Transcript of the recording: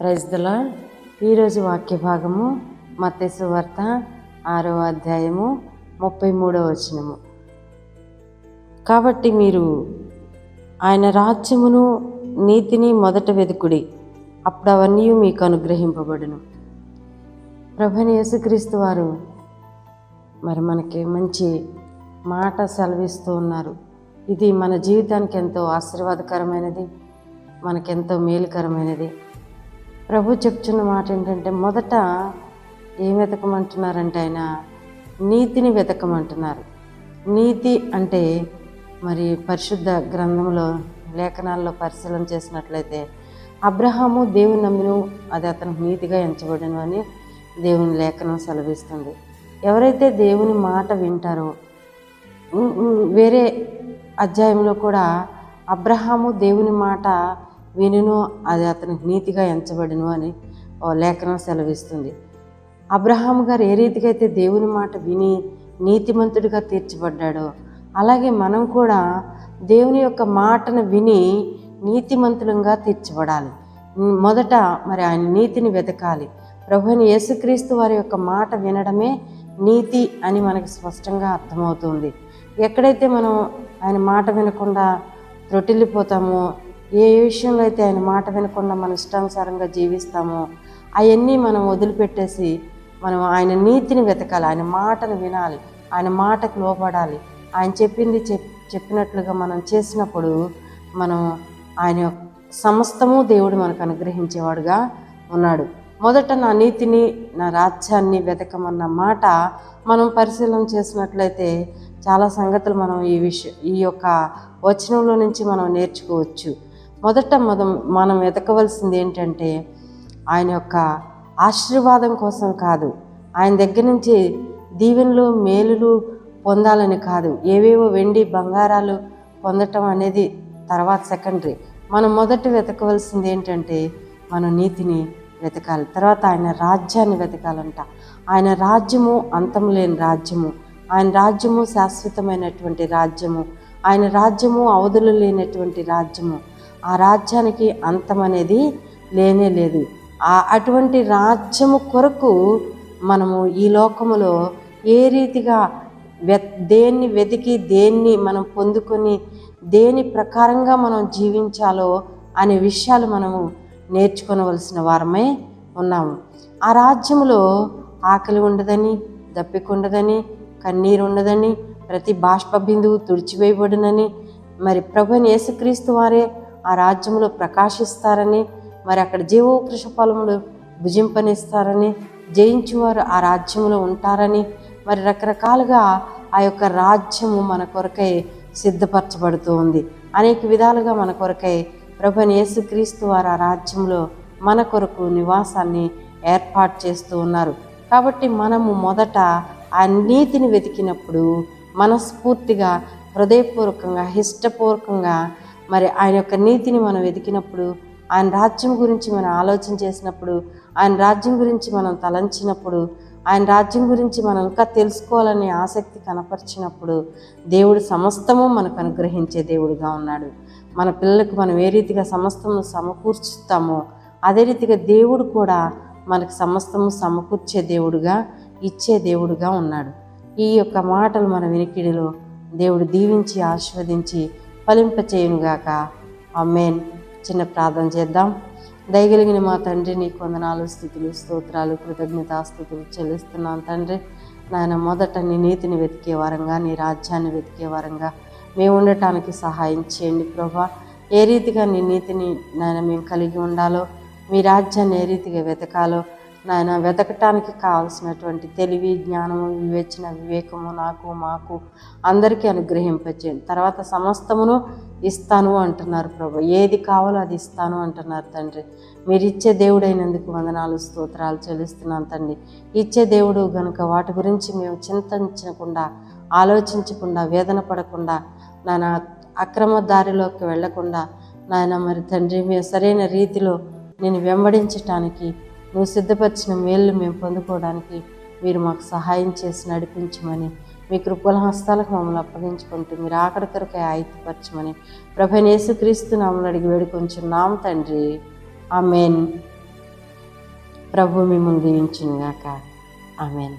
ప్రైజ్దలా ఈరోజు వాక్య భాగము మత్తేసు వార్త ఆరో అధ్యాయము ముప్పై మూడవ వచనము. కాబట్టి మీరు ఆయన రాజ్యమును నీతిని మొదట వెతుకుడి అప్పుడు అవన్నీ మీకు అనుగ్రహింపబడును. ప్రభుని యేసుక్రీస్తు వారు మరి మనకి మంచి మాట సెలవిస్తూ ఉన్నారు. ఇది మన జీవితానికి ఎంతో ఆశీర్వాదకరమైనది మనకెంతో మేలుకరమైనది. ప్రభు చెప్తున్న మాట ఏంటంటే మొదట ఏం వెతకమంటున్నారంటే ఆయన? నీతిని వెతకమంటున్నారు. నీతి అంటే మరి పరిశుద్ధ గ్రంథంలో లేఖనాల్లో పరిశీలన చేసినట్లయితే అబ్రహాము దేవుని నమ్మిను అది అతనికి నీతిగా ఎంచబడను అని దేవుని లేఖనం సెలవిస్తుంది. ఎవరైతే దేవుని మాట వింటారో వేరే అధ్యాయంలో కూడా అబ్రహాము దేవుని మాట వినును అది అతనికి నీతిగా ఎంచబడిను అని ఓ లేఖనం సెలవిస్తుంది. అబ్రహాం గారు ఏ రీతిగా అయితే దేవుని మాట విని నీతిమంతుడిగా తీర్చబడ్డాడో అలాగే మనం కూడా దేవుని యొక్క మాటను విని నీతిమంతులంగా తీర్చబడాలి. మొదట మరి ఆయన నీతిని వెతకాలి. ప్రభుని యేసుక్రీస్తు వారి యొక్క మాట వినడమే నీతి అని మనకి స్పష్టంగా అర్థమవుతుంది. ఎక్కడైతే మనం ఆయన మాట వినకుండా త్రొటిల్లిపోతామో ఏ విషయంలో అయితే ఆయన మాట వినకుండా మన ఇష్టానుసారంగా జీవిస్తామో అవన్నీ మనం వదిలిపెట్టేసి మనం ఆయన నీతిని వెతకాలి ఆయన మాటను వినాలి ఆయన మాటకు లోపడాలి ఆయన చెప్పింది చెప్ చెప్పినట్లుగా మనం చేసినప్పుడు మనం ఆయన యొక్క సమస్తము దేవుడు మనకు అనుగ్రహించేవాడుగా ఉన్నాడు. మొదట నా నీతిని నా రాజ్యాన్ని వెతకమన్న మాట మనం పరిశీలన చేసినట్లయితే చాలా సంగతులు మనం ఈ విషయం ఈ యొక్క వచనంలో నుంచి మనం నేర్చుకోవచ్చు. మొదట మొదం మనం వెతకవలసింది ఏంటంటే ఆయన యొక్క ఆశీర్వాదం కోసం కాదు. ఆయన దగ్గర నుంచి దీవెనలు మేలులు పొందాలని కాదు. ఏవేవో వెండి బంగారాలు పొందటం అనేది తర్వాత సెకండరీ. మనం మొదట వెతకవలసింది ఏంటంటే మన నీతిని వెతకాలి. తర్వాత ఆయన రాజ్యాన్ని వెతకాలంట. ఆయన రాజ్యము అంతం లేని రాజ్యము. ఆయన రాజ్యము శాశ్వతమైనటువంటి రాజ్యము. ఆయన రాజ్యము అవధులు లేనటువంటి రాజ్యము. ఆ రాజ్యానికి అంతం అనేది లేనే లేదు. ఆ అటువంటి రాజ్యము కొరకు మనము ఈ లోకములో ఏ రీతిగా వె దేన్ని వెతికి దేన్ని మనం పొందుకొని దేని ప్రకారంగా మనం జీవించాలో అనే విషయాలు మనము నేర్చుకోవలసిన వారమై ఉన్నాము. ఆ రాజ్యములో ఆకలి ఉండదని దప్పికుండదని కన్నీరు ఉండదని ప్రతి బాష్ప బిందువు తుడిచివేయబడినని మరి ప్రభుని యేసుక్రీస్తు వారే ఆ రాజ్యంలో ప్రకాశిస్తారని మరి అక్కడ జీవోకృష ఫలములు భుజింపనిస్తారని జయించువారు ఆ రాజ్యంలో ఉంటారని మరి రకరకాలుగా ఆ యొక్క రాజ్యము మన కొరకై సిద్ధపరచబడుతూ ఉంది. అనేక విధాలుగా మన కొరకై ప్రభుని యేసుక్రీస్తు వారు ఆ రాజ్యంలో మన కొరకు నివాసాన్ని ఏర్పాటు చేస్తూ ఉన్నారు. కాబట్టి మనము మొదట ఆ నీతిని వెతికినప్పుడు మనస్ఫూర్తిగా హృదయపూర్వకంగా ఇష్టపూర్వకంగా మరి ఆయన యొక్క నీతిని మనం వెతికినప్పుడు ఆయన రాజ్యం గురించి మనం ఆలోచన చేసినప్పుడు ఆయన రాజ్యం గురించి మనం తలంచినప్పుడు ఆయన రాజ్యం గురించి మనం ఇంకా తెలుసుకోవాలనే ఆసక్తి కనపరిచినప్పుడు దేవుడు సమస్తము మనకు అనుగ్రహించే దేవుడుగా ఉన్నాడు. మన పిల్లలకు మనం ఏ రీతిగా సమస్తము సమకూర్చుతామో అదే రీతిగా దేవుడు కూడా మనకు సమస్తము సమకూర్చే దేవుడుగా ఇచ్చే దేవుడుగా ఉన్నాడు. ఈ యొక్క మాటలు మన వినికిడిలో దేవుడు దీవించి ఆస్వాదించి ఫలింపచేయునుగాక. అమ్మేన్ చిన్న ప్రార్థన చేద్దాం. దయగలిగిన మా తండ్రి నీ కొందనాలు స్థితులు స్తోత్రాలు కృతజ్ఞతాస్థుతులు చెల్లిస్తున్నాను తండ్రి. నాయన మొదట నీ నీతిని వెతికే వారంగా నీ రాజ్యాన్ని వెతికే వారంగా మేము ఉండటానికి సహాయం చేయండి ప్రభా. ఏ రీతిగా నీ నీతిని నాయన మేము కలిగి ఉండాలో మీ రాజ్యాన్ని ఏ రీతిగా వెతకాలో నాయన వెతకటానికి కావాల్సినటువంటి తెలివి జ్ఞానము వివేచన వివేకము నాకు మాకు అందరికీ అనుగ్రహింపచేయండి. తర్వాత సమస్తమును ఇస్తాను అంటున్నారు ప్రభు. ఏది కావాలో అది ఇస్తాను అంటున్నారు తండ్రి. మీరు ఇచ్చే దేవుడైనందుకు వందనాలు స్తోత్రాలు చెల్లిస్తున్నాను తండ్రి. ఇచ్చే దేవుడు గనుక వాటి గురించి మేము చింతించకుండా ఆలోచించకుండా వేదన పడకుండా నాయన అక్రమ దారిలోకి వెళ్ళకుండా నాయన మరి తండ్రి మేము సరైన రీతిలో నేను వెంబడించటానికి నువ్వు సిద్ధపరిచిన మేళ్ళు మేము పొందుకోవడానికి మీరు మాకు సహాయం చేసి నడిపించమని మీ కృపల హస్తాలకు మమ్మల్ని అప్పగించుకుంటూ మీరు ఆఖరి కొరకై ఆయుధపరచమని ప్రభనేసు క్రీస్తు నామలు అడిగి వేడుకొంచున్నాం తండ్రి. ఆమెన్. ప్రభు మిమ్మల్ని దీవించునుగాక. ఆమెన్.